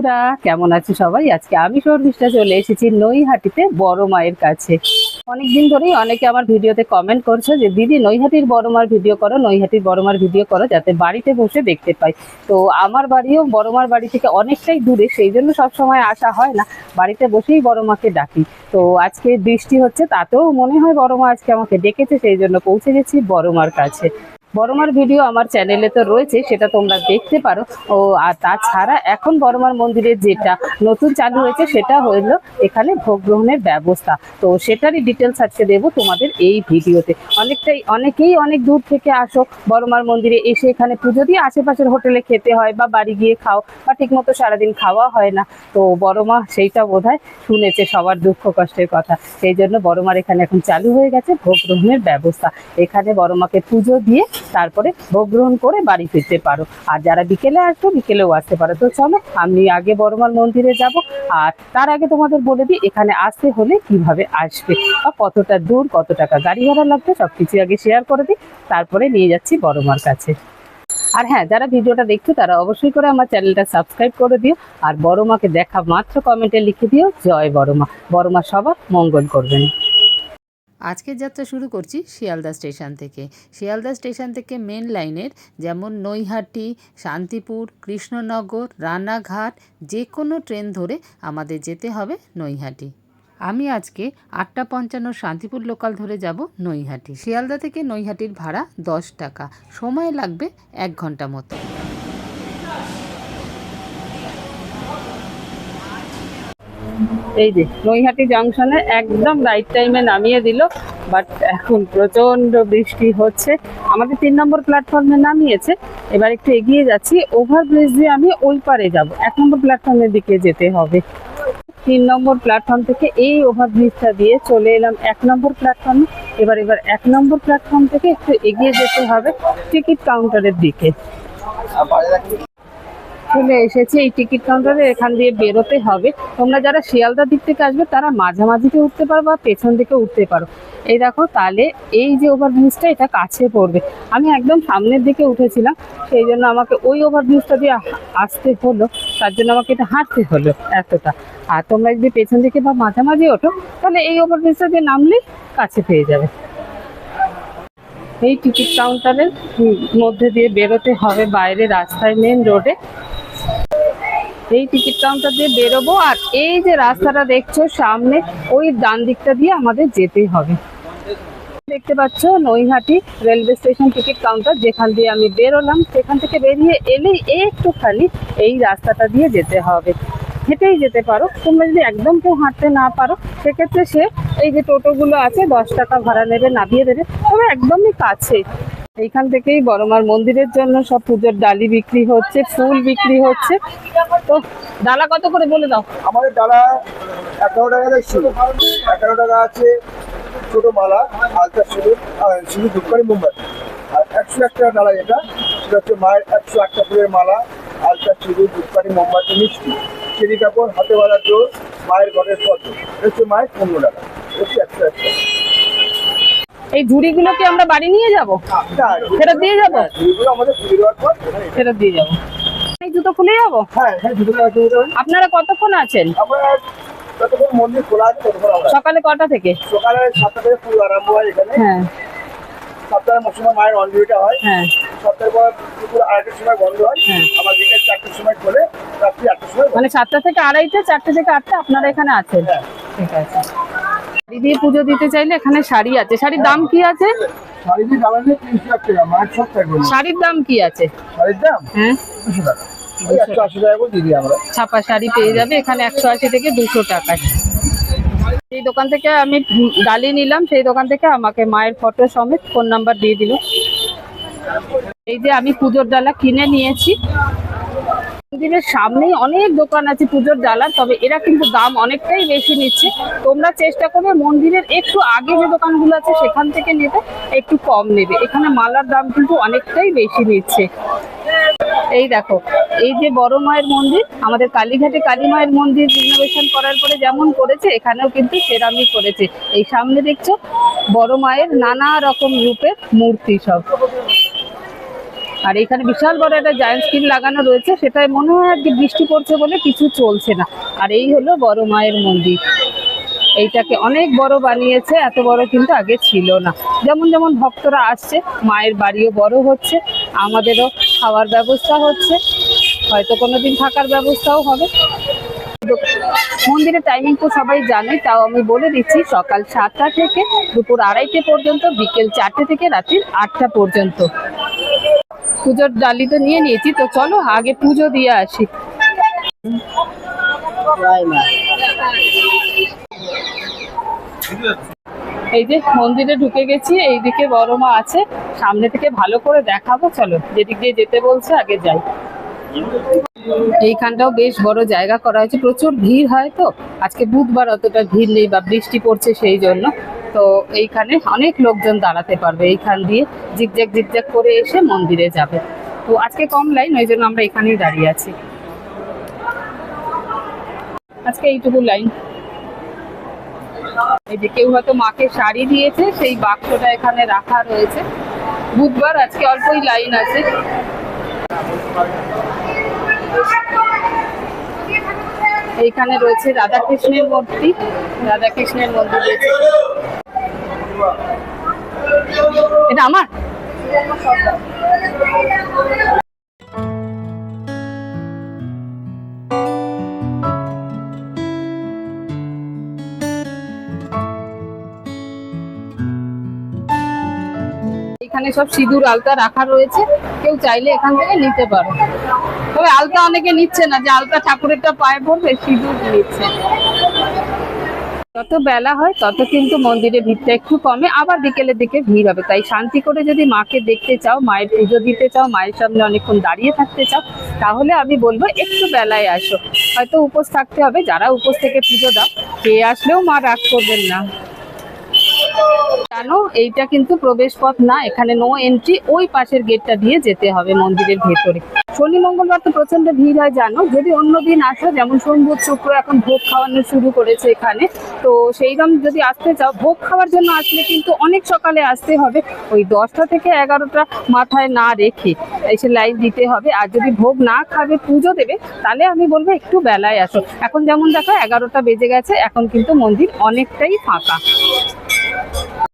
বন্ধুরা, কেমন আছে সবাই? আজকে আমি শর্মিষ্ঠা চলে এসেছি নৈহাটিতে বড় মায়ের কাছে। অনেকদিন ধরেই অনেকে আমার ভিডিওতে কমেন্ট করছে যে, দিদি, নৈহাটির বড় মার ভিডিও করো, নৈহাটির বড় মার ভিডিও করো, যাতে বাড়িতে বসে দেখতে পাই। তো আমার বাড়িও বড় মার বাড়ি থেকে অনেকটাই দূরে, সেই জন্য সবসময় আসা হয় না। বাড়িতে বসেই বড় মাকে ডাকি। তো আজকে বৃষ্টি হচ্ছে, তাতেও মনে হয় বড় মা আজকে আমাকে ডেকেছে, সেই জন্য পৌঁছে গেছি বড় মার কাছে। বড়মার ভিডিও আমার চ্যানেলে তো রয়েছে, সেটা তোমরা দেখতে পারো। ও, আর তাছাড়া এখন বড়মার মন্দিরে যেটা নতুন চালু হয়েছে, সেটা হলো এখানে ভোগ গ্রহণের ব্যবস্থা। তো সেটারই ডিটেলস আজকে দেবো তোমাদের এই ভিডিওতে। অনেকটাই, অনেকেই অনেক দূর থেকে আসো বড়মার মন্দিরে, এসে এখানে পুজো দিয়ে আশেপাশের হোটেলে খেতে হয় বা বাড়ি গিয়ে খাও, বা ঠিকমতো সারাদিন খাওয়া হয় না। তো বড়মা সেইটা বোধহয় শুনেছে সবার দুঃখ কষ্টের কথা। সেই জন্য বড়মার এখানে এখন চালু হয়ে গেছে ভোগ গ্রহণের ব্যবস্থা। এখানে বড়মাকে পুজো দিয়ে তারপরে ভোগ গ্রহণ করে বাড়ি ফিরতে পারো। আর যারা বিকেলে আসবে, বিকেলেও আসতে পারো। তো চলো, আমি আগে বড়মার মন্দিরে যাব। আর তার আগে তোমাদের বলে দিই, এখানে আসতে হলে কীভাবে আসবে? বা কতটা দূর, কত টাকা গাড়ি ভাড়া লাগবে সব কিছু আগে শেয়ার করে দিই। তারপরে নিয়ে যাচ্ছি বড়মার কাছে। আর হ্যাঁ যারা ভিডিওটা দেখছ, তারা অবশ্যই করে আমার চ্যানেলটা সাবস্ক্রাইব করে দিও। আর বড় মাকে দেখা মাত্র কমেন্টে লিখে দিও। জয় বড়মা। বড়মা সবার মঙ্গল করবেন। আজকের যাত্রা শুরু করছি শিয়ালদা স্টেশন থেকে। শিয়ালদা স্টেশন থেকে মেন লাইনের যেমন নৈহাটি, শান্তিপুর, কৃষ্ণনগর, রানাঘাট যে কোনো ট্রেন ধরে আমাদের যেতে হবে নৈহাটি। আমি আজকে আটটা পঞ্চান্ন শান্তিপুর লোকাল ধরে যাব নৈহাটি। শিয়ালদা থেকে নৈহাটির ভাড়া দশ টাকা। সময় লাগবে এক ঘণ্টা মতো। এই যে, নৈহাটি জাংশনে একদম রাইট টাইমে নামিয়ে দিল বাট এখন প্রচণ্ড বৃষ্টি হচ্ছে। আমাদের তিন নম্বর প্ল্যাটফর্মে নামিয়েছে, এবার একটু এগিয়ে যাচ্ছি। ওভারব্রিজ দিয়ে আমি ওই পারে যাব। এক নম্বর প্ল্যাটফর্মের দিকে যেতে হবে। তিন নম্বর প্ল্যাটফর্ম থেকে এই ওভারব্রিজটা দিয়ে চলে এলাম এক নম্বর প্ল্যাটফর্মে এবার এবার এক নম্বর প্ল্যাটফর্ম থেকে একটু এগিয়ে যেতে হবে টিকিট কাউন্টারের দিকে। চলে এসেছি, এই টিকিট কাউন্টারে এখান দিয়ে বেরোতে হবে। তোমরা যারা শিয়ালদা দিক থেকে আসবে, তারা মাঝামাঝিতে উঠতে পারো বা পেছন দিকে উঠতে পারো। এই দেখো, তাহলে এই যে ওভারব্রিজটা এটা কাছে পড়বে। আমি একদম সামনের দিকে উঠেছিলাম, সেই জন্য আমাকে ওই ওভারব্রিজটা দিয়ে আসতে হলো। তার জন্য আমাকে এটা হাঁটতে হলো এতটা। আর তোমরা যদি পেছন দিকে বা মাঝামাঝি ওঠো, তাহলে এই ওভারব্রিজটা দিয়ে নামলে কাছে পেয়ে যাবে। এই টিকিট কাউন্টারের মধ্যে দিয়ে বেরোতে হবে, বাইরে রাস্তায় মেন রোডে এই টিকিট কাউন্টার দিয়ে বেরোবো আর এই যে রাস্তাটা দেখছ সামনে, ওই ডান দিকটা দিয়ে আমাদের যেতে হবে। দেখতে পাচ্ছ Naihati railway station ticket counter যেখান দিয়ে আমি বেরোলাম, সেখান থেকে বেরিয়ে এলেই একটুখানি এই রাস্তাটা দিয়ে যেতে হবে। হেঁটেই যেতে পারো, তোমরা যদি একদম কেউ হাঁটতে না পারো, সেক্ষেত্রে সে এই যে টোটোগুলো আছে, দশ টাকা ভাড়া নেবে, নামিয়ে দেবে, তবে একদমই কাছে এইখান থেকেই বড়মার মন্দিরের জন্য সব পুজোর ডালি বিক্রি হচ্ছে, ফুল বিক্রি হচ্ছে। তো ডালা কত করে বলে দাও? আমাদের ডালা এগারো টাকা শুরু এগারো টাকা আছে ছোট মালা আলতা আর সিঁদুর ধূপকারি মোমবাতি। আর একশো এক টাকা ডালা যেটা, সেটা হচ্ছে মায়ের একশো একটা ফুলের মালা আলতা সিঁদুর ধূপকারি মোমবাতি, মিষ্টি। চিনি কাপড়, হাতে বাঁধার জোর মায়ের ঘরের পদ্ম। হচ্ছে মায়ের পনেরো টাকা হচ্ছে একশো এক টাকা। এই ঝুড়িগুলো কি আমরা বাড়ি নিয়ে যাব হ্যাঁ, ফেরত দিয়ে যাব? হ্যাঁ, ফেরত দিয়ে যাব এই জুতো খুলে যাব হ্যাঁ হ্যাঁ। আপনারা কতক্ষণ আছেন সকালে কটা থেকে সকালে সাতটা থেকে পুজো আরম্ভ হয় এখানে হ্যাঁ সপ্তাহের সময় মায়ের অঞ্জলিটা হয় হ্যাঁ সপ্তাহের পর দুপুর আড়াইটার সময় বন্ধ হয় হ্যাঁ। আবার বিকেল চারটের সময় খোলে রাত্রি আটটার সময় মানে সাতটা থেকে আড়াইটা চারটে থেকে আটটা আপনারা এখানে আছেন হ্যাঁ। ঠিক আছে শাড়ি দিয়ে পুজো দিতে চাইলে এখানে শাড়ি আছে। শাড়ির দাম কি আছে? টাকা টাকা শাড়ির দাম কি আছে? হ্যাঁ। টাকা। টাকা ছাপা শাড়ি পেয়ে যাবে এখানে একশো আশি থেকে দুশো টাকায়। সেই দোকান থেকে আমি ডালি নিলাম সেই দোকান থেকে আমাকে মায়ের ফটো সমেত ফোন নাম্বার দিয়ে দিল। এই যে আমি পুজোর ডালা কিনে নিয়েছি। মন্দিরের সামনেই অনেক দোকান আছে পুজোর ডালার তবে এরা কিন্তু দাম অনেকটাই বেশি নিচ্ছে। তোমরা চেষ্টা করবে মন্দিরের একটু আগে যে দোকানগুলো আছে সেখান থেকে নিতে একটু কম নেবে। এখানে মালার দাম কিন্তু অনেকটাই বেশি নিচ্ছে। এই দেখো, এই যে বড় মায়ের মন্দির, আমাদের কালীঘাটে কালী মায়ের মন্দির রিনোভেশন করার পরে যেমন করেছে, এখানেও কিন্তু সেরামই করেছে। এই সামনে দেখছ, বড় মায়ের নানা রকম রূপের মূর্তি সব। আর এখানে বিশাল বড় একটা জায়ান্ট স্ক্রিন লাগানো রয়েছে সেটাই মনে হয় আজকে বৃষ্টি পড়ছে বলে কিছু চলছে না। আর এই হলো বড় মায়ের মন্দির। এইটাকে অনেক বড় বানিয়েছে, এত বড় কিন্তু আগে ছিল না। যেমন যেমন ভক্তরা আসছে, মায়ের বাড়িও বড় হচ্ছে, আমাদেরও খাওয়ার ব্যবস্থা হচ্ছে, হয়তো কোনোদিন থাকার ব্যবস্থাও হবে। মন্দিরের টাইমিং তো সবাই জানে, তাও আমি বলে দিচ্ছি, সকাল সাতটা থেকে দুপুর আড়াইটে পর্যন্ত, বিকেল চারটে থেকে রাত্রির আটটা পর্যন্ত। পুজোর ডালি তো নিয়ে নিয়েছি, তো চলো আগে পুজো দিয়ে আসি। এই যে মন্দিরে ঢুকে গেছি, এইদিকে বড় মা আছে, সামনে থেকে ভালো করে দেখাবো, চলো যেদিক দিয়ে যেতে বলছে, আগে যাই। এইখানটাও বেশ বড় জায়গা করা হয়েছে, প্রচুর ভিড় হয় তো, আজকে বুধবার অতটা ভিড় নেই বা বৃষ্টি পড়ছে সেই জন্য। তো এইখানে অনেক লোকজন দাঁড়াতে পারবে। এইখান দিয়ে জিগজ্যাগ জিগজ্যাগ করে এসে মন্দিরে যাবে। তো আজকে কম লাইন, ওই জন্য আমরা এখানেই দাঁড়িয়ে আছি। আজকে এইটুকু লাইন। এই যে কেউ হয়তো মাকে শাড়ি দিয়েছে, সেই বাক্সটা এখানে রাখা রয়েছে। বুধবার আজকে অল্পই লাইন আছে। এইখানে রয়েছে রাধাকৃষ্ণের মূর্তি। রাধা কৃষ্ণের মন্দির রয়েছে। এটা আমার? সব সিঁদুর, আলতা রাখা রয়েছে। কেউ চাইলে এখান থেকে নিতে পারো। তবে আলতা অনেকে নিচ্ছে না, যে আলতা ঠাকুরেরটা পায়ে পড়বে সিঁদুর নিচ্ছে। যত বেলা হয়, তত কিন্তু মন্দিরে ভিড়টা একটু কমে। আবার বিকেলের দিকে ভিড় হবে। তাই শান্তি করে যদি মাকে দেখতে চাও, মায়ের পুজো দিতে চাও, মায়ের সামনে অনেকক্ষণ দাঁড়িয়ে থাকতে চাও, তাহলে আমি বলব একটু বেলায় আসো। হয়তো উপোস থাকতে হবে। যারা উপোস থেকে পুজো দাও, কে আসলেও মা রাগ করবেন না। জানো, এইটা কিন্তু প্রবেশ পথ না, এখানে নো এন্ট্রি ওই পাশের গেটটা দিয়ে যেতে হবে মন্দিরের ভেতরে। শনি, মঙ্গলবার তো প্রচণ্ড ভিড় হয়, জানো? যদি অন্য দিন আসো, যেমন সোম বুধ শুক্র, এখন ভোগ খাওয়ানো শুরু করেছে এখানে, তো সেইরকম যদি আসতে চাও, ভোগ খাওয়ার জন্য আসলে কিন্তু অনেক সকালে আসতে হবে। ওই দশটা থেকে এগারোটা মাথায় না রেখে এসে লাইন দিতে হবে। আর যদি ভোগ না খাবে, পুজো দেবে, তাহলে আমি বলব একটু বেলায় আসো। এখন যেমন দেখো, এগারোটা বেজে গেছে, এখন কিন্তু মন্দির অনেকটাই ফাঁকা।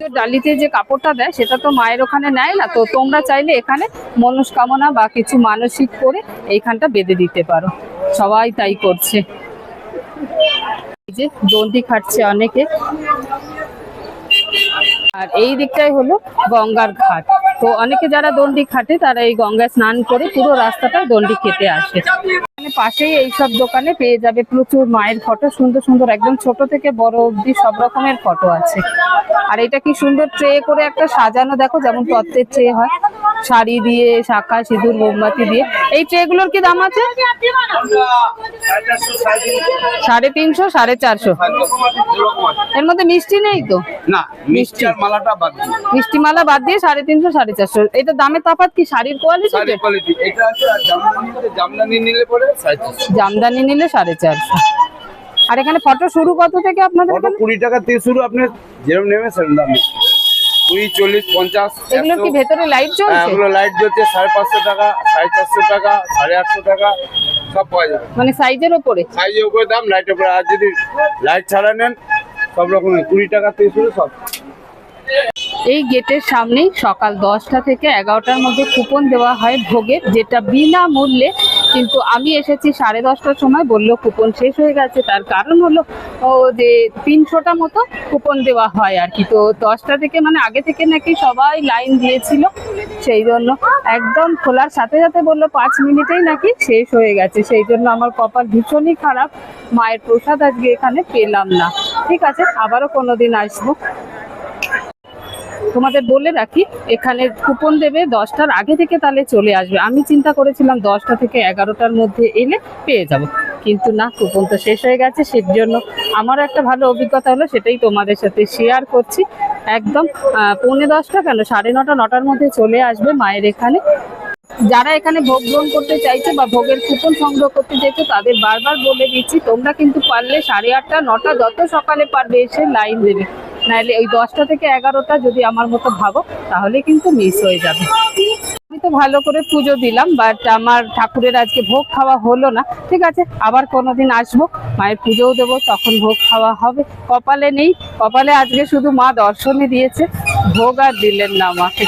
ডালিতে যে কাপড়টা দেয়, সেটা তো মায়ের ওখানে নেয় না। তো তোমরা চাইলে এখানে মনস্কামনা বা কিছু মানসিক করে এইখানটা বেঁধে দিতে পারো। সবাই তাই করছে। যে দন্ডি খাটছে অনেকে। আর এই দিকটাই হলো গঙ্গার ঘাট। তো অনেকে যারা দণ্ডি খাটে, তারা এই গঙ্গায় স্নান করে পুরো রাস্তাটা দণ্ডি খেতে আসে। এখানে পাশেই এইসব দোকানে পেয়ে যাবে প্রচুর মায়ের ফটো, সুন্দর সুন্দর, একদম ছোট থেকে বড় অব্দি সব রকমের ফটো আছে। আর এটা কি সুন্দর ট্রে করে একটা সাজানো, দেখো যেমন তত্ত্বের ট্রে হয়। শাড়ি দিয়ে শাখা সিঁদুর মোমবাতি দিয়ে। এই ট্রে গুলোর কি দাম আছে? সাড়ে তিনশো সাড়ে চারশো। এর মধ্যে মিষ্টি নেই তো? না মিষ্টি মালাটা বাদ মিষ্টি মালা বাদ দিয়ে সাড়ে তিনশো সাড়ে চারশো। এটা দামে তফাৎ কি? শাড়ির কোয়ালিটি জামদানি নিলে- পরে সাড়ে চারশো। জামদানি নিলে সাড়ে চারশো। আর এখানে ফটো শুরু কত থেকে আপনাদের কুড়ি টাকা থেকে শুরু আপনি যেরকম নেবেন সেরকম দাম কুড়ি চল্লিশ পঞ্চাশ এগুলো কি ভেতরে লাইট হ্যাঁ, জ্বলছে? এগুলো লাইট জ্বলছে সাড়ে পাঁচশো টাকা সাড়ে চারশো টাকা সাড়ে আটশো টাকা সব পাওয়া যাবে। মানে সাইজের ওপরে? সাইজের উপরে দাম লাইটের উপরে আর যদি লাইট ছাড়া নেন সব রকমের কুড়ি টাকা থেকে শুরু সব। এই গেটের সামনেই সকাল দশটা থেকে এগারোটার মধ্যে কুপন দেওয়া হয় ভোগের যেটা বিনামূল্যে কিন্তু আমি এসেছি সাড়ে দশটার সময়, বলল কুপন শেষ হয়ে গেছে। তার কারণ হলো, ও যে তিনশোটা মতো কুপন দেওয়া হয় আর কি। তো দশটা থেকে মানে আগে থেকে নাকি সবাই লাইন দিয়েছিল, সেই জন্য একদম খোলার সাথে সাথে বলল পাঁচ মিনিটেই নাকি শেষ হয়ে গেছে। সেই জন্য আমার কপাল ভীষণই খারাপ, মায়ের প্রসাদ আজকে এখানে পেলাম না। ঠিক আছে, আবারও কোনোদিন আসব। তোমাদের বলে রাখি, এখানে কুপন দেবে দশটার আগে থেকে তাহলে চলে আসবে। আমি চিন্তা করেছিলাম দশটা থেকে এগারোটার মধ্যে এলে পেয়ে যাব। কিন্তু না কুপন তো শেষ হয়ে গেছে সেই জন্য আমারও একটা ভালো অভিজ্ঞতা হলো, সেটাই তোমাদের সাথে শেয়ার করছি। একদম পৌনে দশটা কেন? সাড়ে নটা, নটার মধ্যে চলে আসবে মায়ের এখানে। যারা এখানে ভোগ গ্রহণ করতে চাইছে বা ভোগের কুপন সংগ্রহ করতে চাইছে, তাদের বারবার বলে দিচ্ছি, তোমরা কিন্তু পারলে সাড়ে আটটা, নটা, যত সকালে পারবে এসে লাইন দেবে। নাহলে ওই দশটা থেকে এগারোটা যদি আমার মতো ভাবো, তাহলে কিন্তু মিস হয়ে যাবে। আমি তো ভালো করে পুজো দিলাম বাট আমার ঠাকুরের আজকে ভোগ খাওয়া হলো না। ঠিক আছে, আবার কোনোদিন আসব, মায়ের পুজোও দেবো, তখন ভোগ খাওয়া হবে। কপালে নেই, কপালে আজকে শুধু মা দর্শনই দিয়েছে, ভোগ আর দিলেন না আমাকে।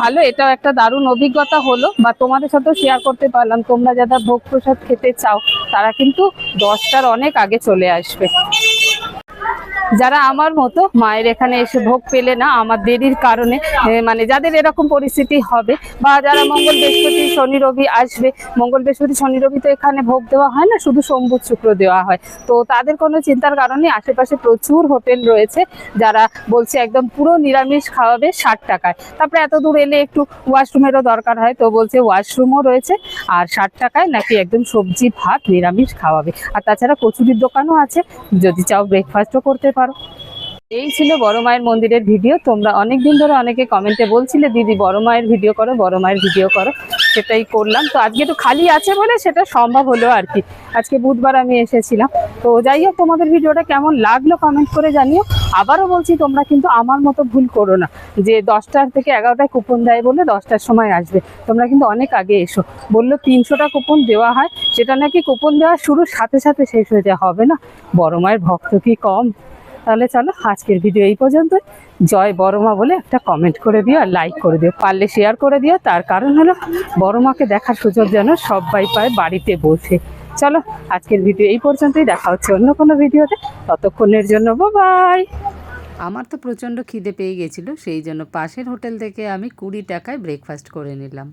ভালো, এটাও একটা দারুণ অভিজ্ঞতা হলো বা তোমাদের সাথেও শেয়ার করতে পারলাম, তোমরা যারা ভোগ প্রসাদ খেতে চাও, তারা কিন্তু দশটার অনেক আগে চলে আসবে। যারা আমার মতো মায়ের এখানে এসে ভোগ পেলে না, আমার দেরির কারণে মানে যাদের এরকম পরিস্থিতি হবে, বা যারা মঙ্গল বৃহস্পতি, শনি, রবি আসবে, মঙ্গল বৃহস্পতি, শনি, রবি তো এখানে ভোগ দেওয়া হয় না, শুধু সোম বুধ শুক্র দেওয়া হয়। তো তাদের কোনো চিন্তার কারণে আশেপাশে প্রচুর হোটেল রয়েছে, যারা বলছে একদম পুরো নিরামিষ খাওয়াবে ষাট টাকায়। তারপরে এত দূর এলে একটু ওয়াশরুমেরও দরকার হয়, তো বলছে ওয়াশরুমও রয়েছে, আর ষাট টাকায় নাকি একদম সবজি, ভাত নিরামিষ খাওয়াবে। আর তাছাড়া কচুরির দোকানও আছে, যদি চাও ব্রেকফাস্টও করতে পারো। এই ছিল বড় মায়ের মন্দিরের ভিডিও। তোমরা অনেক দিন ধরে অনেকে কমেন্টে বলছিলে, দিদি, বড় মায়ের ভিডিও করো, বড় মায়ের ভিডিও করো। সেটাই করলাম। তো আজকে একটু খালি আছে বলে সেটা সম্ভব হলো আর কি। আজকে বুধবার আমি এসেছিলাম। তো যাই হোক, তোমাদের ভিডিওটা কেমন লাগল কমেন্ট করে জানিও। আবারও বলছি, তোমরা কিন্তু আমার মতো ভুল করো না যে দশটার থেকে এগারোটায় কুপন দেয় বলে দশটার সময় আসবে। তোমরা কিন্তু অনেক আগে এসো। বলল তিনশোটা কুপন দেওয়া হয়। সেটা নাকি কুপন দেওয়া শুরুর সাথে সাথে শেষ হয়ে যায়। হবে না? বড় মায়ের ভক্ত কি কম? তাহলে চলো আজকের ভিডিও এই পর্যন্ত জয় বড়মা বলে একটা কমেন্ট করে দিও আর লাইক করে দিও। পারলে শেয়ার করে দিও, তার কারণ হলো বড়মাকে দেখার সুযোগ যেন সবাই পায় বাড়িতে বসে। চলো আজকের ভিডিও এই পর্যন্তই, দেখা হচ্ছে অন্য কোনো ভিডিওতে ততক্ষণের জন্য বাই আমার তো প্রচণ্ড খিদে পেয়ে গেছিল, সেই জন্য পাশের হোটেল থেকে আমি কুড়ি টাকায় ব্রেকফাস্ট করে নিলাম।